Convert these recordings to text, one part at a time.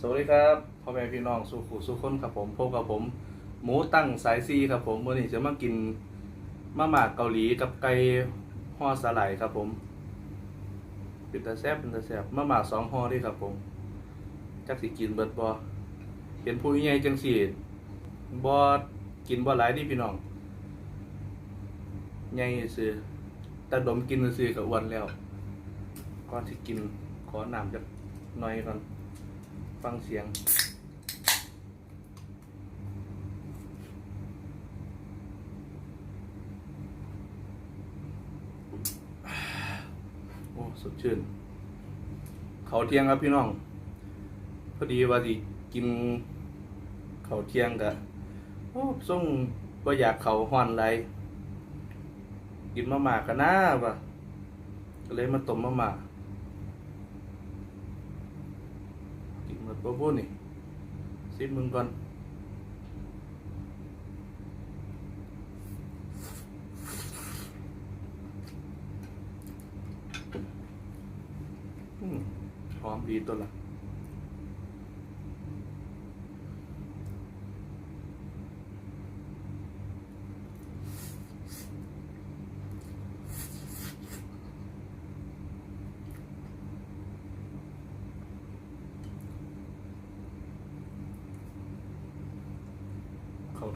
สวัสดีครับพ่อแม่พี่น้องสุขุสุขคนครับผมพบกับผม หมูตั้งสายซีครับผมวันนี้จะมากินมาม่าเกาหลีกับไก่ห่อสาหร่ายครับผมเป็นตาแซบเป็นตาแซบมาม่าสองห่อด้วยครับผมจักสิกินเบิดบ่เห็นผู้ใหญ่จังสิบ่กินบ่หลายนี่พี่น้องใหญ่ซื่อแต่ดมกินซื่อก็อ้วนแล้วก่อนสิกินขอน้ำจักหน่อยก่อน ฟังเสียง โอ้ สดชื่น เขาเที่ยงครับพี่น้อง พอดีว่าสิกิน เขาเที่ยงกะโอ้ส่งว่าอยากเขาห่อนไรกินมาม่ากันนะวะก็เลยมาต้มมาม่า กินหมดบ่พูดนี่ซิมมึงก่อนหอมดีตัวละ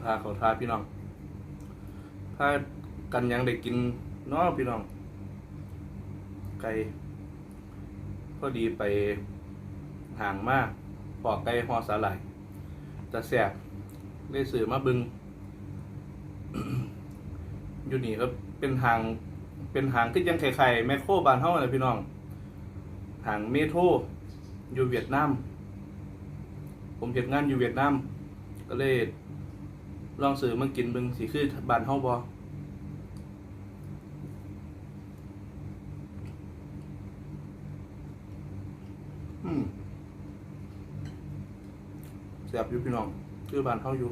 เขาเขาทาพี่น้องถ้ากันยังได้กินเนาะพี่น้อง ไก่พอดีไปห่างมากปอกไก่หอสาหร่ายจะแสบได้สื่อมาบึง อยู่นี่ก็เป็นห่างเป็นห่างที่ยังไข่ๆแมคโครบานเท่าเลยพี่น้องห่างเมโทรอยู่เวียดนามผมเห็นงานอยู่เวียดนามก็เลย ลองซื้อมากินเบิ่งสิคือบานเฮาบ่อืมแซ่บอยู่พี่น้อง คือบานเฮาอยู่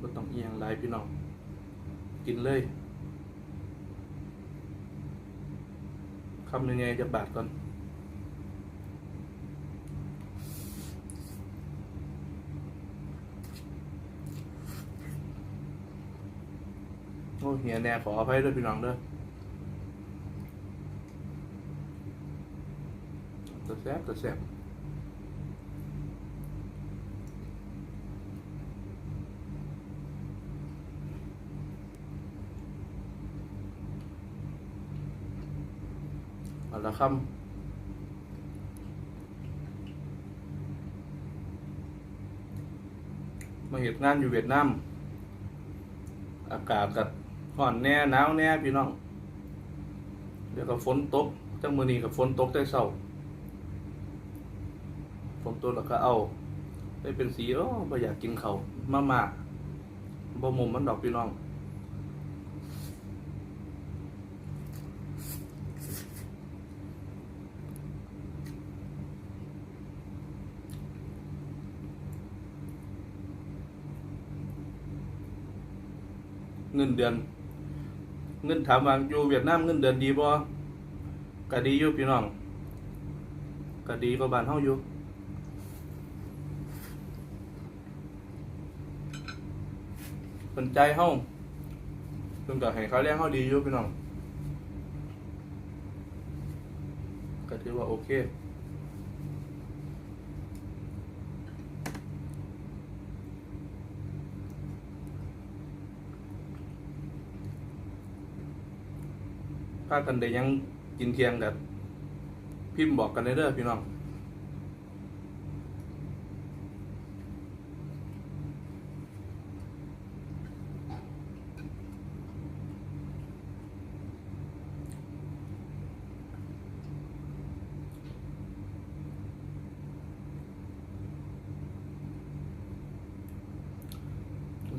บ่ต้องเอียงหลายพี่น้อง กินเลยคำยังไงจะบาดก่อน โอเฮียแน่ขออภัยด้วยพี่น้องเด้อตัวแซ่บตัวแซ่บเอาละคำมาเหตุงานอยู่เวียดนามอากาศกับ ห่อนแน่หนาวแน่พี่น้อง เดี๋ยวกับฝนตกจังมือนี้กับฝนตกได้เศร้าฝนตกแล้วก็เอา ได้เป็นสีโอ้บ่อยากกินเขามาม่าบ่มุมมันดอกพี่น้องเงินเดือน งินถามว่าอยู่เวียดนามเงินเดือนดีบ่ก็ดีอยู่พี่น้องก็ดีกว่าบ้านเฮาอยู่สนใจเฮาเพิ่นก็ให้เขาเลี้ยงเฮาดีอยู่พี่น้องก็ถือว่าโอเค ถ้ากันได้ยังกินเทียงแบบพิมพ์บอกกันได้เด้อพี่น้อง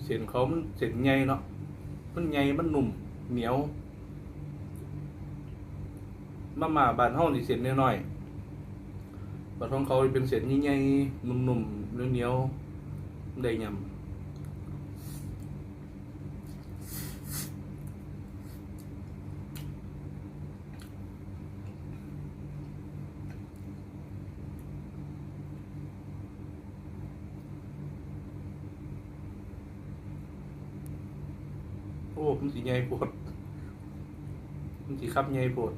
เส้นเขามันเส้นใหญ่เนาะมันใหญ่มันหนุ่มเหนียว มามาบ้านเฮานี่เส้นน่อยๆบัดของเขาเป็นเสียนใหญ่ๆนุ่มๆเหนียวๆได้ยำโอ้มันสีใหญ่ปวดมันสีขับใหญ่ปวด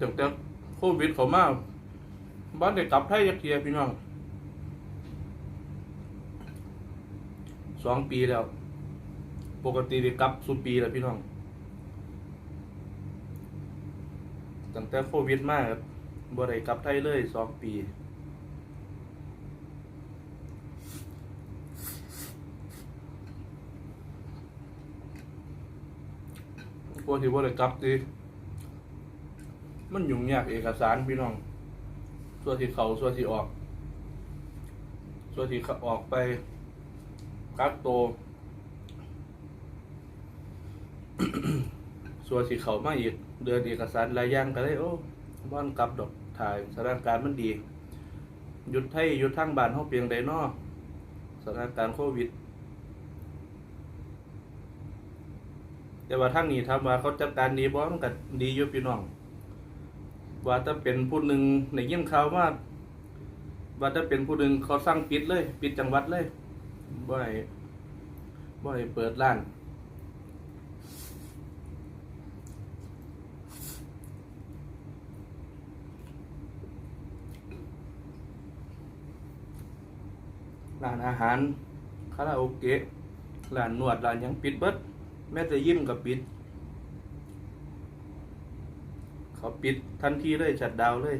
ตั้งแต่โควิดเขามาบ้านได้กลับไทยยักเทียพี่น้องสองปีแล้ว ปกติได้กลับสุปีแล้วพี่น้องตั้งแต่โควิดมาครับบ่ได้กลับไทยเลยสองปีพวกที่บ่ได้กลับดิ มันยุ่งยากเอกสารพี่น้อง ส่วนที่เขาส่วนที่ออก ส่วนที่เขาออกไปกักโต ส่วนที่เขามาอีก เดือนเอกสารลายย่างก็เลยโอ้บ้านกลับดอกถ่ายสถานการณ์มันดีหยุดไทยหยุดทั้งบ้านเขาเพียงใดเนอสถานการณ์โควิด แต่ว่าทั้งนี้ทำว่าเขาจัดการดีบ่มันก็ดีอยู่พี่น้อง ว่าถ้าเป็นผู้หนึ่งในยินข่าวว่าว่าถ้าเป็นผู้หนึ่งเขาสั่งปิดเลย ปิดจังหวัดเลยบ่ให้บ่ให้เปิดร้านร้านอาหารคาราโอเกะร้านนวดร้านยังปิดเบิดแม้แต่ยิ้มกับปิด เขาปิดทันทีเลยจัดดาวเลย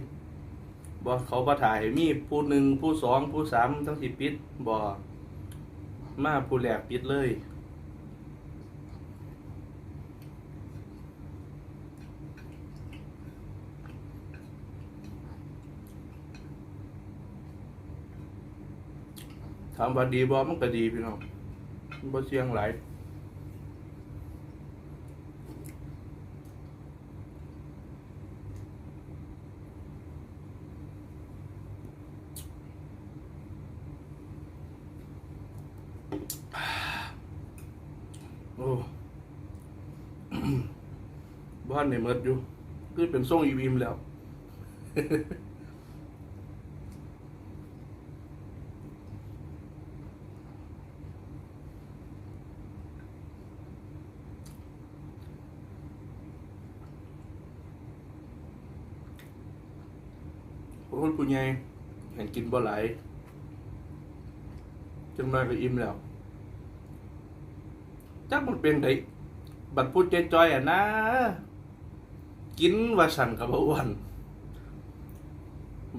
บ่เขาบ่ถ่ายมีผู้หนึ่งผู้สองผู้สามทั้งสิปิดบ่มาผู้แรกปิดเลยถามว่าดีบ่มันก็ดีพี่น้องมันบ่เสี่ยงหลาย โอ้ บ้านในเมิดอยู่คือเป็นส่งอีวีมแล้วโอ้ยผู้ใหญ่เห็นกินบ่หลายจังน้อยก็อิ่มแล้วจักมันเป็นไดบัดพูดเจจอยอะนะ กินว่าสั่นกับอ้วน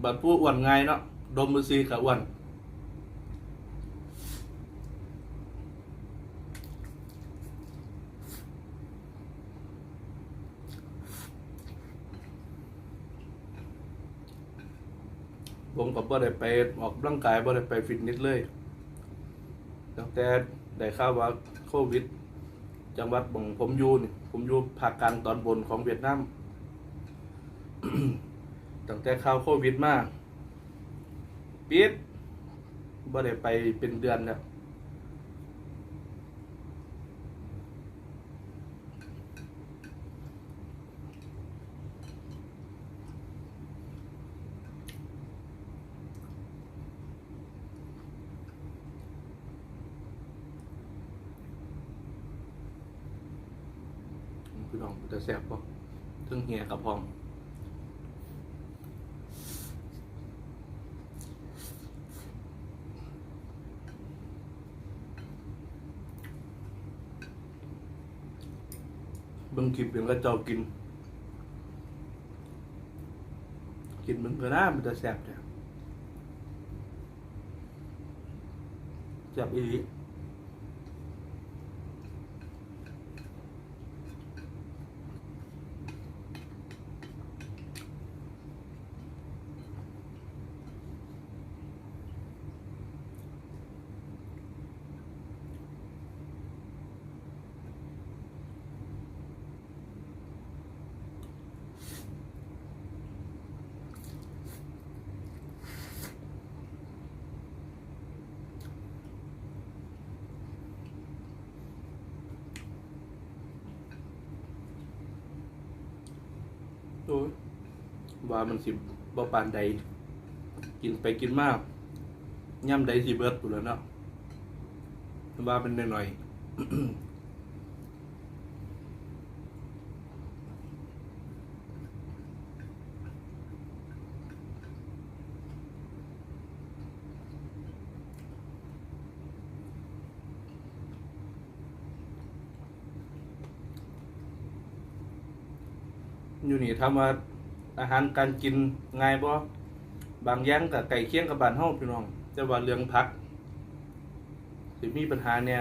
บัดพูดอ้วนไงเนาะดมมือซีกับอ้วนผมก็บ่ได้ไปออกกำลังกายบ่ได้ไปฟิตเนสเลยตั้งแต่ได้ข่าวว่าโควิด จังหวัดของผมอยู่นี่ผมอยู่ภาคกลางตอนบนของเวียดนาม ตั้งแต่ข่าวโควิดมาปิดบ่ได้ไปเป็นเดือนแล้วพี่น้องจะแซ่บป่ะทึ่งเหียกับพอง เบิ่งคลิปเพียงก็เจ้ากิน กินมันก็น่ามันจะแซ่บจ้ะแสบอีหลี อ้ยว่ามันสิบ่ปานใด กินไปกินมากย่ำใดสิเบิดปุนแล้วเนาะว่าเป็นหน่อยๆ อยู่นี่ทำว่าอาหารการกินง่ายบ่บางอย่างกับไก่เคียงกับบ้านเฮาพี่น้อง แต่ว่าเรื่องผักสิมีปัญหาเนี่ย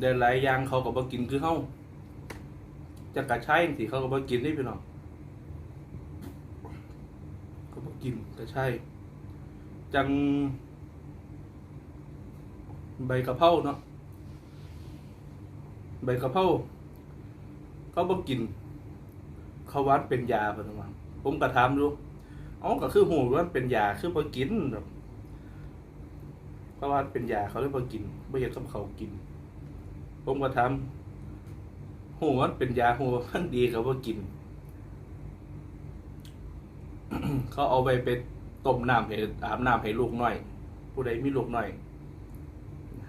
เดินหลายอย่างเขาก็บ่กินคือเฮาจะกระชายจังซี่เขาก็บ่กินนี่พี่น้องเขาบ่กินกระชายจัง ใบกะเพราเนาะใบกะเพราเขาบ่กิน เขาวัดเป็นยาเพิ่นว่าผมก็ถามดูอ๋อก็คือหูว่าเป็นยาคือบ่กินแบบเขาวัดเป็นยาเขาเลยบ่กินบ่เฮ็ดกับเขากิน ผมก็ถามหูว่าเป็นยาหูว่ามันดีเขาบ่กิน เขาเอาไปไปต้มน้ำให้อาบน้ำให้ลูกน้อย ผู้ใดมีลูกน้อย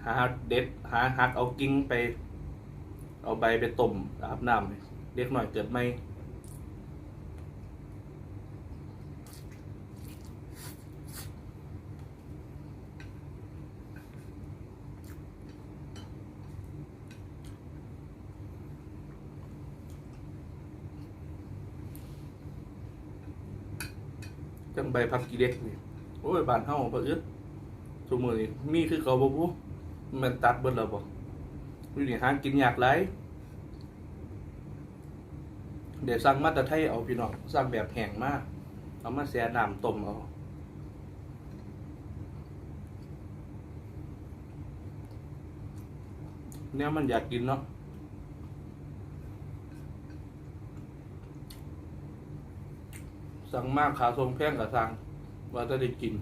หาเด็ดหาหักเอากิ่งไป เอาใบไปต้มอาบน้ำเด็กหน่อยเกิดไม่ ใบพักกีเล็กนี่โอ้ยบานเฮาบ่อึดทุกมื้อนี้มีคือเขาบ่บุมันตัดเบิดแล้วบ่อยู่นี่หากินยากหลายเดี๋ยวสั่งมาต่ไทยเอาพี่น้องสั่งแบบแห้งมากเอามาแช่น้ำต้มเอาเนี่ยมันอยากกินเนาะ สั่งมากขาทรงแพงกับสั่งว่าจะได้กิน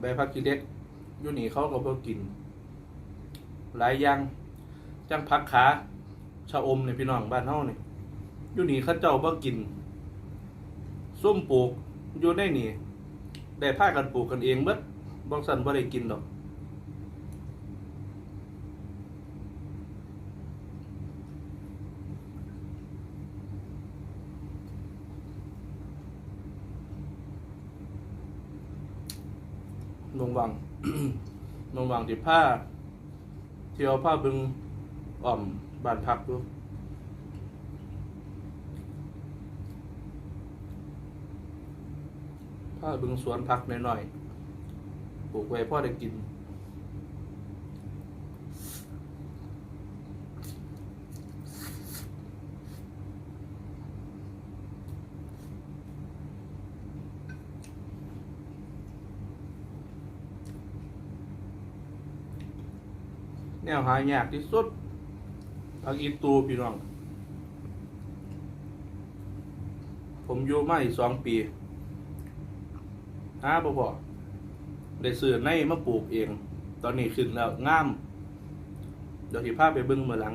ใบพักกีเล็กอยู่นี่เขาก็เพิ่กิน หลายอย่างจังพักขาชะอมเนี่ยพี่น้องบ้านเฮาเนี่ยอยู่นี่เขาเจ้าบ่กิน ส้มปลูกอยู่ในนี่ได้พากันปลูกกันเองเบิดบางสันบ่ได้กินดอก นงวังนงวังติดผ้าเที่ยวผ้าบึงอ่อมบ้านพักดูผ้าบึงสวนพักหน่อยๆปลูกไว้พ่อได้กิน แนวหายากที่สุดผักอีตูพี่น้อง ผมอยู่มาอีกสองปีหาบ่พอได้ซื้อในมาปลูกเอง ตอนนี้ขึ้นแล้วงาม เดี๋ยวสิพาไปเบิ่งเมื่อหลัง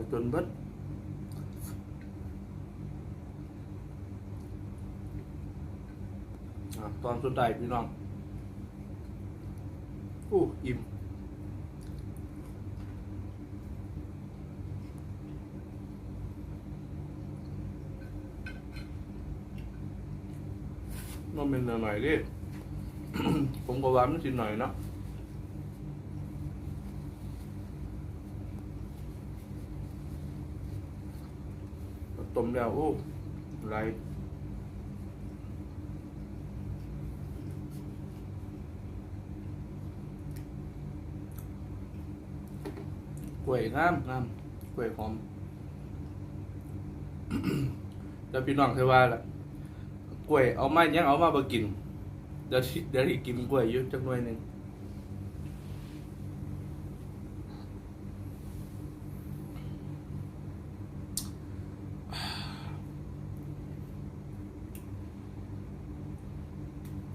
ได้เห็นกับเขากับหนังเอาจนเบิดอะตอนสุดท้ายพี่น้องอู้อิ่มมันเป็นหน่อยๆดิ ผมก็หวานนิดหน่อยเนาะ ต้ มแล้วโอ้ไรกล้วยงามงามกล้วยหอม แล้วพี่น้องเคยว่าล่ะกล้วยเอามายังเอามาบ่กินเดี๋ยวเดี๋ยวสิกินกล้วยอยู่จักหน่อยหนึ่ง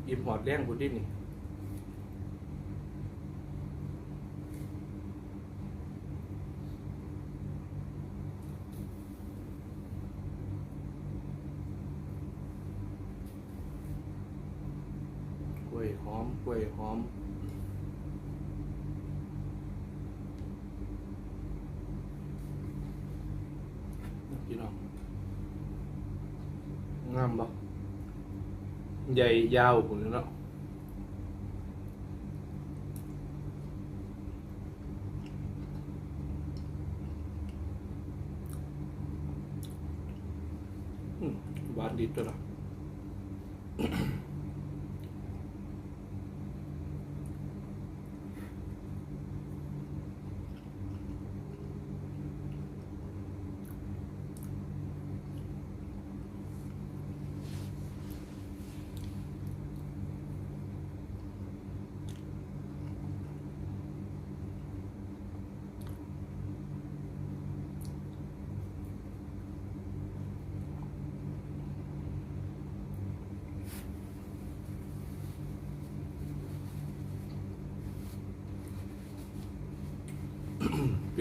อิ่มหอดแรงกูดินี่กล้วยหอมกล้วยหอมพี่น้องงามบ่ ใหญ่ยาวผมเนาะอืมหวานดีตัวละ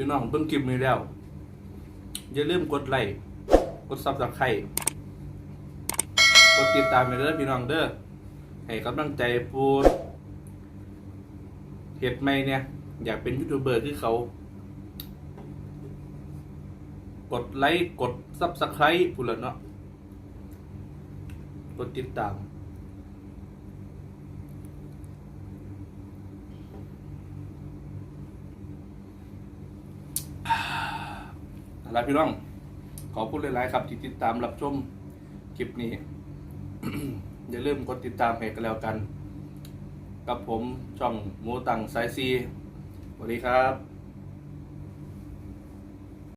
พี่น้องเพิ่งคลิปนี้แล้ว อย่าลืมกดไลค์กดซับสไครต์กดติดตามไปเด้อพี่น้องเด้อให้กำลังใจปูดเฮ็ดไม่เนี่ย อยากเป็นยูทูบเบอร์คือเขา กดไลค์กดซับสไครต์พูดแล้วเนาะกดติดตาม อะไรพี่น้อง ขอพูดหลายๆครับที่ติดตามรับชมคลิปนี้ อย่าลืมกดติดตามเพจกันแล้วกัน กับผมช่องหมูตังสายซีสวัสดีครับ